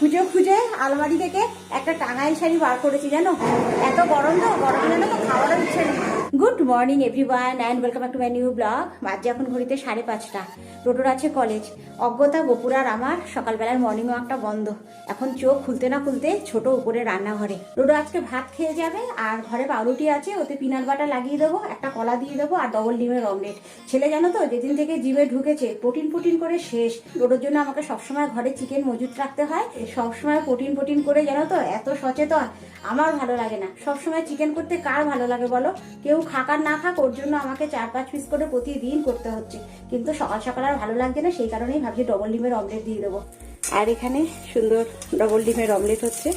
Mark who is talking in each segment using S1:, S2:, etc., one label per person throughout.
S1: খুঁজে খুঁজে আলমারি থেকে একটা টাঙাই শাড়ি বার করেছি, জানো? এত গরম তো, গরম জানো তো খাওয়ারও ইচ্ছে নেই। Good morning everyone and welcome back to my new blog বাজে এখন ঘড়িতে সাড়ে পাঁচটা। টোটোর আছে কলেজ অজ্ঞতা গোপুরার আমার সকালবেলার মর্নিং ওয়াকটা বন্ধ। এখন চোখ খুলতে না খুলতে ছোট উপরে রান্নাঘরে। টোটো আজকে ভাত খেয়ে যাবে, আর ঘরে পাউরুটি আছে, ওতে পিনাট বাটা লাগিয়ে দেবো, একটা কলা দিয়ে দেবো, আর ডবল ডিমের অমলেট ছেলে জানো তো, যেদিন থেকে জিমে ঢুকেছে প্রোটিন প্রোটিন করে শেষ। টোটোর জন্য আমাকে সবসময় ঘরে চিকেন মজুত রাখতে হয়। সবসময় প্রোটিন প্রোটিন করে জানো তো, এত সচেতন। আমার ভালো লাগে না। সবসময় চিকেন করতে কার ভালো লাগে বলো? কেউ খাক আর না খাক ওর জন্য আমাকে চার পাঁচ পিস করে প্রতিদিন করতে হচ্ছে। কিন্তু সকাল সকাল আর ভালো লাগছে না, সেই কারণেই ভাবছি ডবল ডিমের অমলেট দিয়ে দেবো। আর এখানে সুন্দর ডবল ডিমের অমলেট হচ্ছে,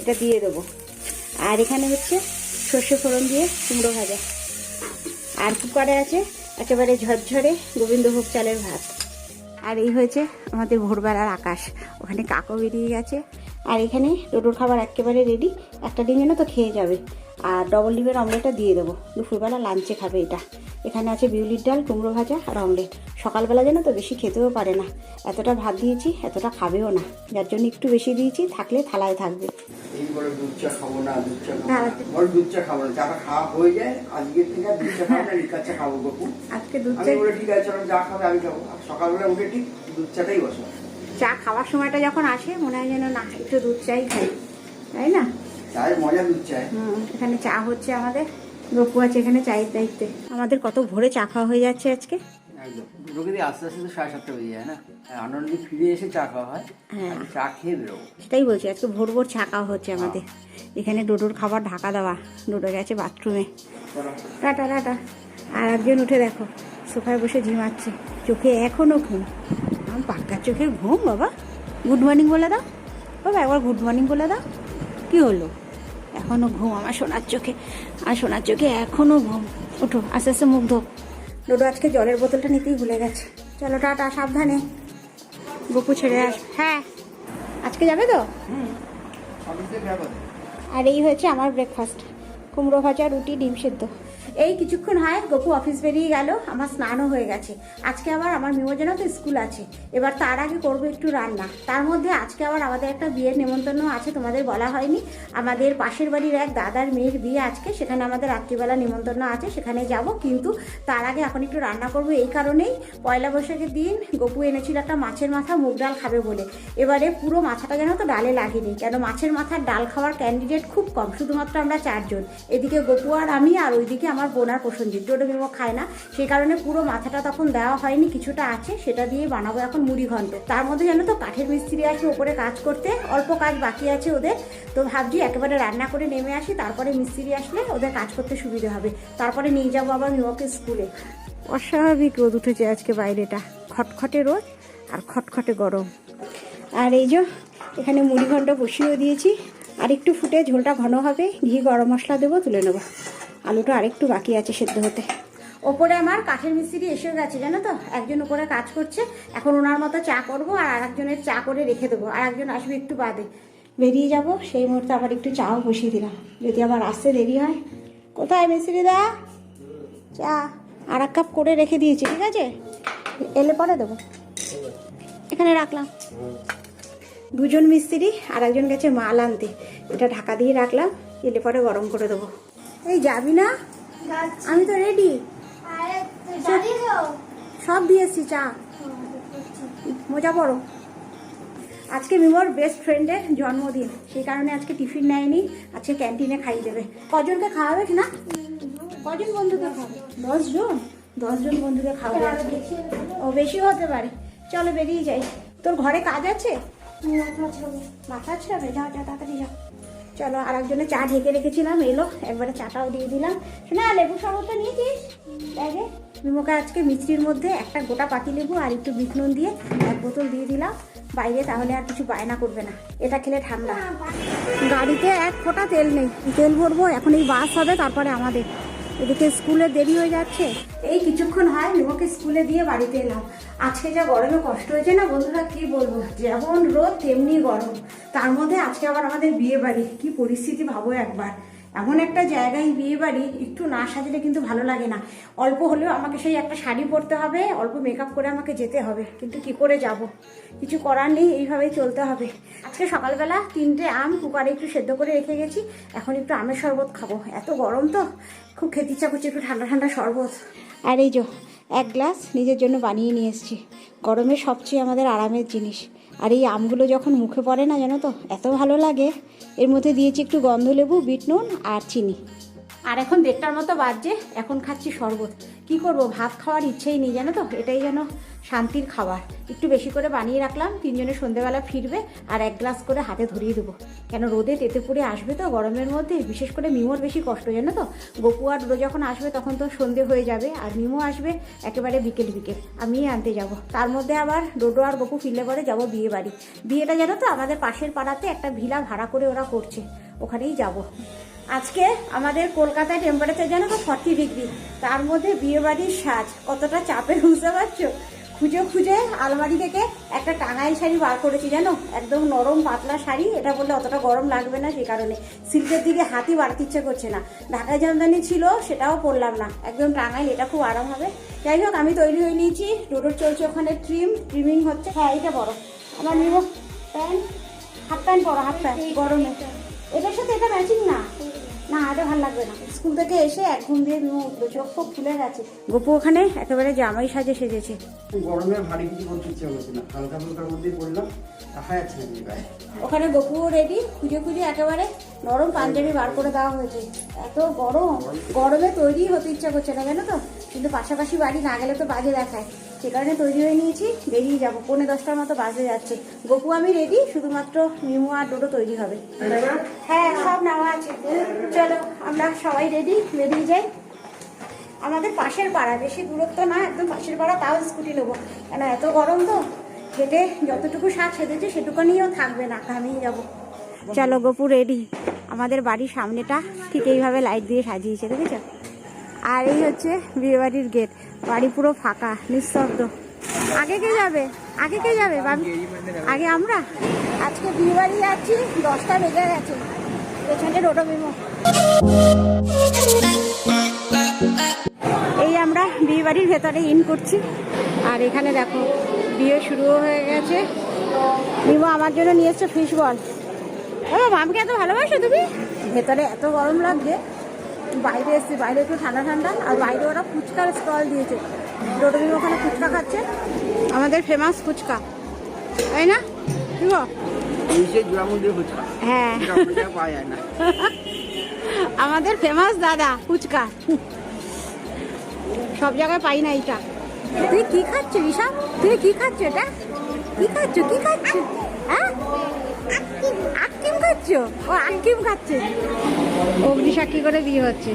S1: এটা দিয়ে দেবো। আর এখানে হচ্ছে সর্ষে ফোড়ন দিয়ে কুমড়ো ভাজা। আর কুকারে আছে একেবারে ঝরঝরে গোবিন্দভোগ চালের ভাত। আর এই হয়েছে আমাদের ভোরবেলার আকাশ। ওখানে কাকও বেরিয়ে গেছে আর এখানে রোডোর খাবার একেবারে রেডি একটা ডিম যেন তো খেয়ে যাবে। আর ডবল ডিমের অমলেটটা দিয়ে দেবো। দুপুরবেলা লাঞ্চে খাবে এটা। এখানে আছে বিউলির ডাল কুমড়ো ভাজা আর অমলেট সকালবেলা যেন তো বেশি খেতেও পারে না। এতটা ভাত দিয়েছি এতটা খাবেও না। যার জন্য একটু বেশি দিয়েছি থাকলে থালায় থাকবে।
S2: দুধ চা খাব না দুধ চা খাব
S1: না,
S2: না বল দুধ চা খাব না। চাটা খাওয়া হয়ে যায়। আজকের থেকে দুধ চা খাব না লিকার চা খাব গপু
S1: আজকে দুধ
S2: আমি
S1: চা
S2: ঠিক আছে চলো যা খাবে আমি খাব। সকালবেলা উঠে ঠিক দুধ চাটাই বসো
S1: চা খাওয়ার সময়টা যখন আসে মনে হয় যেন না একটু দুধ চাই খাই। তাই না? এখানে চা হচ্ছে আমাদের। গপু আছে এখানে চায়ের দায়িত্বে। আমাদের কত ভোরে চা খাওয়া হয়ে যাচ্ছে আজকে।
S2: একদম। দুটোকে দিয়ে আস্তে আস্তে সাড়ে সাতটা বেজে যায় না? আর ফিরে এসে চা খাওয়া হয়
S1: হ্যাঁ।
S2: আর চা খেয়ে বেরোবো।
S1: সেটাই বলছি আজকে ভোর ভোর চা খাওয়া হচ্ছে আমাদের। এখানে ডোডোর খাবার ঢাকা দেওয়া ডোডো গেছে বাথরুমে। Tata tata. আর একজন উঠে দেখো সোফায় বসে ঝিমাচ্ছে। চোখে এখনও ঘুম। আমার পাক্কা চোখের ঘুম বাবা। গুড মর্নিং বলে দাও। বাবা একবার গুড মর্নিং বলে দাও। কি হলো? এখনও ঘুম আমার সোনার চোখে আর সোনার চোখে এখনও ঘুম। ওঠো আস্তে আস্তে মুখ ধো। ডোডো আজকে জলের বোতলটা নিতেই ভুলে গেছে। চলো টাটা সাবধানে। গপু ছেড়ে আস। হ্যাঁ। আজকে যাবে তো? আর এই হয়েছে আমার ব্রেকফাস্ট কুমড়ো ভাজা রুটি ডিম সেদ্ধ। এই কিছুক্ষণ হয়, গপু অফিস বেরিয়ে গেল, আমার স্নানও হয়ে গেছে। আজকে আবার আমার মেমোজনও তো স্কুল আছে। এবার তার আগে করব একটু রান্না। তার মধ্যে আজকে আবার আমাদের একটা বিয়ের নেমন্তন্ন আছে, তোমাদের বলা হয়নি। আমাদের পাশের বাড়ির এক দাদার মেয়ের বিয়ে আজকে, সেখানে আমাদের রাত্রিবেলা নেমন্তন্ন আছে, সেখানে যাব। কিন্তু তার আগে এখন একটু রান্না করব এই কারণেই। পয়লা বৈশাখের দিন গপু এনেছিল একটা মাছের মাথা, মুগ ডাল খাবে বলে। এবারে পুরো মাথাটা যেন তো ডালে লাগেনি, কেন মাছের মাথার ডাল খাওয়ার ক্যান্ডিডেট খুব কম। শুধুমাত্র আমরা চারজন। এদিকে গপু আর আমি, আর ওইদিকে আমার বোনার প্রসঞ্জিৎ ডোডো মিমো খায় না, সেই কারণে পুরো মাথাটা তখন দেওয়া হয়নি, কিছুটা আছে, সেটা দিয়ে বানাবো এখন মুড়ি ঘন্ট। তার মধ্যে জানো তো, কাঠের মিস্ত্রি আছে ওপরে কাজ করতে, অল্প কাজ বাকি আছে ওদের। তো ভাবছি একেবারে রান্না করে নেমে আসি, তারপরে মিস্ত্রি আসলে ওদের কাজ করতে সুবিধা হবে। তারপরে নিয়ে যাব আবার মিমোকে স্কুলে। অস্বাভাবিক রোদ উঠেছে আজকে বাইরেটা। খটখটে রোদ আর খটখটে গরম। আর এই যে, এখানে মুড়ি ঘন্ট বসিয়েও দিয়েছি। আর একটু ফুটে ঝোলটা ঘন হবে, ঘি, গরম মশলা দেবো, তুলে নেব। আলুটা আরেকটু বাকি আছে সেদ্ধ হতে। ওপরে আমার কাঠের মিস্ত্রি এসে গেছে, জানো তো? একজন ওপরে কাজ করছে, এখন ওনার মতো চা করব আর আরেকজনের চা করে রেখে দেবো। আর একজন আসবে একটু বাদে। বেরিয়ে যাব, সেই মুহূর্তে আবার একটু চাও বসিয়ে দিলাম। যদি আবার আসতে দেরি হয়। কোথায় মিস্ত্রি দা? চা আর এক কাপ করে রেখে দিয়েছি, ঠিক আছে? এলে পরে দেবো। এখানে রাখলাম। দুজন মিস্ত্রি আর একজন গেছে মাল আনতে। এটা ঢাকা দিয়ে রাখলাম, এলে পরে গরম করে দেবো। এই যাবি না? আমি তো রেডি সব দিয়েছি চা। মজা পড়ো আজকে মিমোর বেস্ট ফ্রেন্ডের জন্মদিন। সেই কারণে আজকে টিফিন নেয়নি আজকে ক্যান্টিনে খাইয়ে দেবে। কজনকে খাওয়াবে না? কজন বন্ধুকে খাবে দশ জন? দশ জন বন্ধুকে খাওয়াবে আজকে। ও বেশিও হতে পারে। চলো বেরিয়ে যাই। তোর ঘরে কাজ আছে? মাথা ছাড়বে। যাও যাও তাড়াতাড়ি যাও চলো আর একজনে চা ঢেকে রেখেছিলাম, এলো, একবারে চাটাও দিয়ে দিলাম। শোনা লেবু শরবতটা নিয়েছিস? ব্যাগে? মিমোকে আজকে মিষ্টির মধ্যে একটা গোটা পাতি লেবু আর একটু বিট নুন দিয়ে এক বোতল দিয়ে দিলাম। বাইরে তাহলে আর কিছু বায়না করবে না, এটা খেলে ঠান্ডা। গাড়িতে এক ফোঁটা তেল নেই, তেল ভরবো, এখন এই বাস হবে, তারপরে আমাদের। এদিকে স্কুলে দেরি হয়ে যাচ্ছে। এই কিছুক্ষণ হয় নিমকে স্কুলে দিয়ে বাড়িতে এলাম। আজকে যা গরমে কষ্ট হয়েছে না বন্ধুরা, কি বলব? যেমন রোদ, তেমনি গরম। তার মধ্যে আজকে আবার আমাদের বিয়ে বাড়ি কি পরিস্থিতি ভাবো একবার। এমন একটা জায়গায় বিয়ে বাড়ি, একটু না সাজলে কিন্তু ভালো লাগে না। অল্প হলেও আমাকে সেই একটা শাড়ি পরতে হবে, অল্প মেকআপ করে আমাকে যেতে হবে। কিন্তু কি করে যাব? কিছু করার নেই, এইভাবেই চলতে হবে। আজকে সকালবেলা তিনটে আম কুকারে একটু সেদ্ধ করে রেখে গেছি। এখন একটু আমের শরবত খাব। এত গরম তো, খুব খেতে ইচ্ছা করছে একটু ঠান্ডা ঠান্ডা শরবত। আর এই যো, এক গ্লাস নিজের জন্য বানিয়ে নিয়ে এসেছি। গরমে সবচেয়ে আমাদের আরামের জিনিস। আর এই আমগুলো যখন মুখে পড়ে না জানো তো, এত ভালো লাগে। এর মধ্যে দিয়েছি একটু গন্ধলেবু, বিট নুন আর চিনি। আর এখন দেড়টার মতো বাজছে, এখন খাচ্ছি শরবত। কি করব, ভাত খাওয়ার ইচ্ছেই নেই, জানো তো? এটাই যেন শান্তির খাবার। একটু বেশি করে বানিয়ে রাখলাম, তিনজনে সন্ধেবেলা ফিরবে আর এক গ্লাস করে হাতে ধরিয়ে দেবো। কেন, রোদে তেতে পুড়ে আসবে তো গরমের মধ্যে, বিশেষ করে মিমোর বেশি কষ্ট, জানো তো? গপু আর রোদ যখন আসবে তখন তো সন্ধে হয়ে যাবে, আর মিমো আসবে একেবারে বিকেল বিকেল। আমি আনতে যাব। তার মধ্যে আবার ডোডো আর গপু ফিরলে পরে যাব বিয়ে বাড়ি বিয়েটা জানো তো, আমাদের পাশের পাড়াতে একটা ভিলা ভাড়া করে ওরা করছে। ওখানেই যাব। আজকে আমাদের কলকাতায় টেম্পারেচার জানো তো ফর্টি ডিগ্রি তার মধ্যে বিয়ে বাড়ির সাজ কতটা চাপের বুঝতে পারছ? খুঁজে খুঁজে আলমারি থেকে একটা টাঙাই শাড়ি বার করেছি জানো? একদম নরম পাতলা শাড়ি, এটা বললে অতটা গরম লাগবে না সেই কারণে। সিল্কের দিকে হাতি বাড়তে ইচ্ছে করছে না। ঢাকায় জামদানি ছিল, সেটাও পরলাম না। একদম টাঙাই এটা খুব আরাম হবে। যাই হোক, আমি তৈরি হয়ে নিয়েছি। ডোডোর চলছে ওখানে ট্রিম ট্রিমিং হচ্ছে। হ্যাঁ এটা বড়। আমার নিব। প্যান্ট, হাফ প্যান্ট পরো, হাফ প্যান্ট, গরমে। এটার সাথে এটা ম্যাচিং না? না এটা ভালো লাগবে না। স্কুল থেকে এসে এক ঘুম দিয়ে চোখ ফোক ফুলে গেছে। গপু ওখানে একেবারে জামাই সাজে সেজেছে।
S3: গরমে ভারী কিছু করতে ইচ্ছে করছে না। হালকা ফুলকার মধ্যেই পড়লাম
S1: ওখানে গপুও রেডি খুঁজে খুঁজে একেবারে নরম পাঞ্জাবি বার করে দেওয়া হয়েছে। এত গরম গরমে তৈরি হতে ইচ্ছা করছে না জানো তো? কিন্তু পাশাপাশি বাড়ি না গেলে তো বাজে দেখায়। সে কারণে তৈরি হয়ে নিয়েছি। বেরিয়ে যাব। পৌনে দশটার মতো বাসে যাচ্ছে। গপু, আমি রেডি শুধুমাত্র মিমু আর ডোডো তৈরি হবে। হ্যাঁ সব নেওয়া আছে। চলো, আমরা সবাই রেডি বেরিয়ে যাই। আমাদের পাশের পাড়া। বেশি দূরত্ব না, একদম পাশের পাড়া, তাও স্কুটি নেব। কেন, এত গরম তো? হেঁটে যতটুকু শাক সেধেছে সেটুকু নিয়েও থাকবে না। ঘামিয়ে যাব। চলো, গপু রেডি আমাদের বাড়ির সামনেটা ঠিক এইভাবে লাইট দিয়ে সাজিয়েছে, দেখেছ? আর এই হচ্ছে বিয়েবাড়ির গেট বাড়ি পুরো ফাঁকা নিঃশব্দ আগে কে যাবে? আগে কে যাবে আগে আমরা? আজকে বিয়েবাড়ি যাচ্ছি, দশটা বেজে গেছে। পেছনে রোটো মেমো এই আমরা বিয়ে বাড়ির ভেতরে ইন করছি। আর এখানে দেখো, বিয়ে শুরুও হয়ে গেছে। নিমো আমার জন্য নিয়ে এসছো ফিশ বল ও মামকে এত ভালোবাসো তুমি? ভেতরে এত গরম লাগছে। বাইরে এসছি বাইরে একটু ঠান্ডা ঠান্ডা আর বাইরে ওরা ফুচকার স্টল দিয়েছে। রোডমি ওখানে ফুচকা খাচ্ছে। আমাদের ফেমাস ফুচকা। তাই না? হ্যাঁ। আমাদের ফেমাস দাদা ফুচকা। সব জায়গায় পাই না এটা তুই কি খাচ্ছ ঈশা? তুই কি খাচ্ছ এটা? কি খাচ্ছ কি খাচ্ছ? হ্যাঁ? খাচ্ছ? ও আকিম খাচ্ছে। অগ্নিসাক্ষী করে বিয়ে হচ্ছে।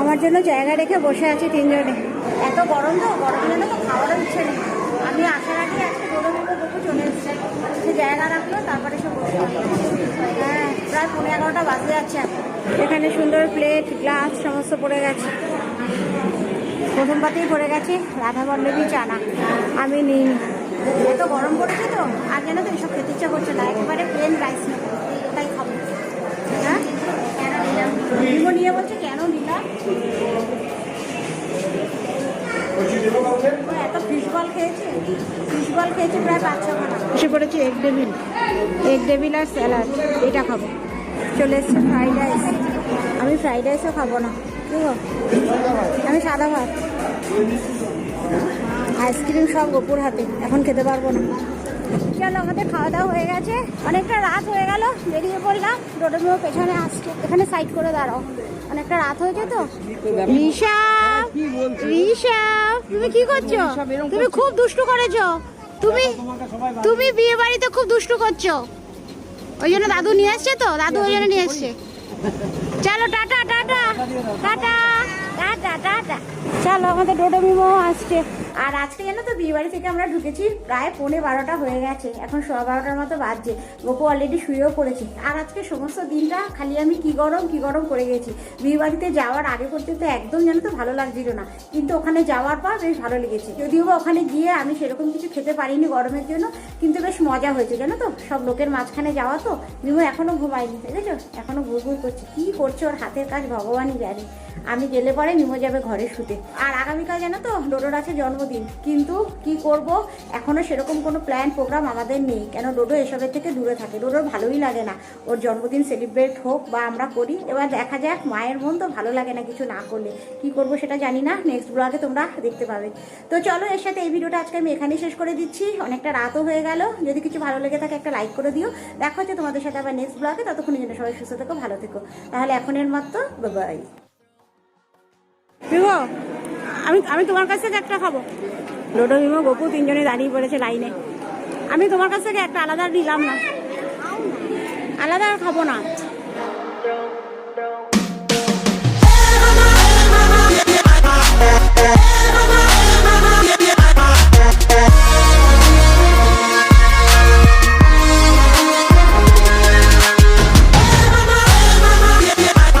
S1: আমার জন্য জায়গা রেখে বসে আছি তিনজনে। এত গরম তো গরম জন্য তো খাওয়ারও ইচ্ছে নেই। আমি আসার আগে আজকে গরম গরু চলে এসেছে। সে জায়গা রাখল, তারপরে সব হ্যাঁ প্রায় পনেরো এগারোটা বাজে যাচ্ছে এখন। সুন্দর প্লেট, গ্লাস, সমস্ত পড়ে গেছে। প্রথম পাতেই পড়ে গেছে, রাধা বল্লভী চানা আমি নিই এত গরম পড়েছে তো, আর যেন তো এসব খেতে ইচ্ছা করছে না। একেবারে প্লেন রাইস ওটাই খাব। হ্যাঁ? কেন নিলাম? নিয়ে বলছে, কেন নিলাম? এত ফিশ বল খেয়েছি। ফিশ বল খেয়েছি প্রায় পাঁচ ছ খানা এসে পড়েছি এগ ডেভিল এগ ডেভিল আর স্যালাড এটা খাব। চলে এসছে ফ্রাইড রাইস আমি ফ্রাইড রাইসও খাব না? আমি সাদা ভাত। আইসক্রিম সব গোপুর হাতে এখন খেতে পারব না। চলো, আমাদের খাওয়া দাওয়া হয়ে গেছে। অনেকটা রাত হয়ে গেল, বেরিয়ে পড়লাম। ডোডোমিও পেছনে আসছে। এখানে সাইড করে দাঁড়াও। অনেকটা রাত হয়েছে তো। রিশা রিশা, তুমি কি করছ? তুমি খুব দুষ্টু করেছ। তুমি তুমি বিয়ে বাড়িতে খুব দুষ্টু করছ। ওই জন্য দাদু নিয়ে এসছে তো? দাদু ওই জন্য নিয়ে এসছে। চলো, tata tata. Tata tata tata. চলো, আমাদের ডোডো মিমো আসছে। আর আজকে জানো তো বিয়ে বাড়ি থেকে আমরা ঢুকেছি প্রায় পৌনে বারোটা হয়ে গেছে। এখন সোয়া বারোটার মতো বাজছে। গপু অলরেডি শুয়েও পড়েছি। আর আজকে সমস্ত দিনটা খালি আমি কি গরম কি গরম করে গেছি। বিয়ে বাড়িতে যাওয়ার আগে পর্যন্ত একদম জানো তো ভালো লাগছিল না। কিন্তু ওখানে যাওয়ার পর বেশ ভালো লেগেছে। যদিও বা ওখানে গিয়ে আমি সেরকম কিছু খেতে পারিনি গরমের জন্য, কিন্তু বেশ মজা হয়েছে জানো তো। সব লোকের মাঝখানে যাওয়া তো। মিমু এখনও ঘুমায়নি দেখেছ? এখনও ঘুর ঘুর করছে। কি করছে ওর হাতের কাজ ভগবানই জানে। আমি গেলে পরে মিমো যাবে ঘরে শুতে। আর আগামীকাল জানো তো ডোডোর আছে জন্মদিন কিন্তু কি করব? এখনও সেরকম কোনো প্ল্যান প্রোগ্রাম আমাদের নেই। কেন ডোডো এসবের থেকে দূরে থাকে। ডোডোর ভালোই লাগে না। ওর জন্মদিন সেলিব্রেট হোক বা আমরা করি, এবার দেখা যাক মায়ের মন তো ভালো লাগে না কিছু না করলে। কি করব সেটা জানি না। নেক্সট ব্লগে তোমরা দেখতে পাবে। তো চলো, এর সাথে এই ভিডিওটা আজকে আমি এখানেই শেষ করে দিচ্ছি। অনেকটা রাতও হয়ে গেল। যদি কিছু ভালো লেগে থাকে একটা লাইক করে দিও। দেখা হচ্ছে তোমাদের সাথে আবার নেক্সট ব্লগে ততক্ষণের জন্য সবাই সুস্থ থেকো, ভালো থেকো। তাহলে এখনের মতো বাই বিভো আমি আমি তোমার কাছ থেকে একটা খাব লোডো ভীম গপু তিনজনে দাঁড়িয়ে পড়েছে লাইনে আমি তোমার কাছ থেকে একটা আলাদা নিলাম না আলাদা খাব না